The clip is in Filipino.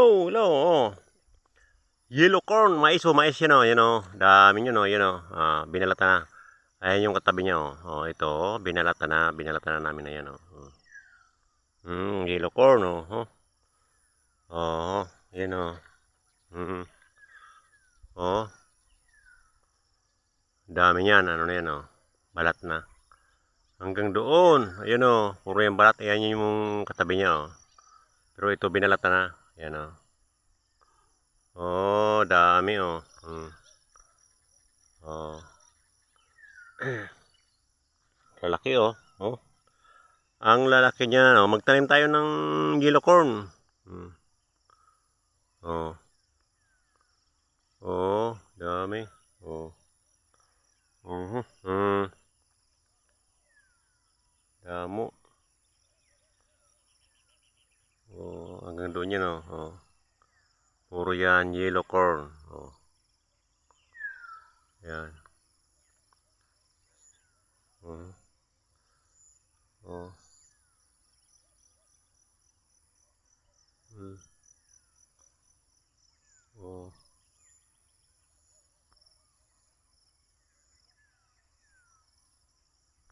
Oh, hello. Oh. Yellow corn, mais o mais yan o, yan o. Dami yun o, yan o. Ah, binalata na. Ayan yung katabi niya o. Oh, ito o, binalata na, binalata na namin na yan o. Hmm, yellow corn. Oh. Oh, yan o. Hmm. Oh. Dami niyan, ano na yan o. Balat na. Hanggang doon, ayun o, puro yung balat, ayan yung katabi niya o. Pero ito binalata na, yan o. Oh, dami oh. Hmm. Oh. Lalaki oh. Oh. Ang lalaki niya, no, magtanim tayo ng yellow corn. Hmm. Oh. Oh, dami. Oh. Mhm. Hmm. Damo. Doon yan oh. Oh. Puro yan yellow corn. Oh. Yan. Oh. Oh.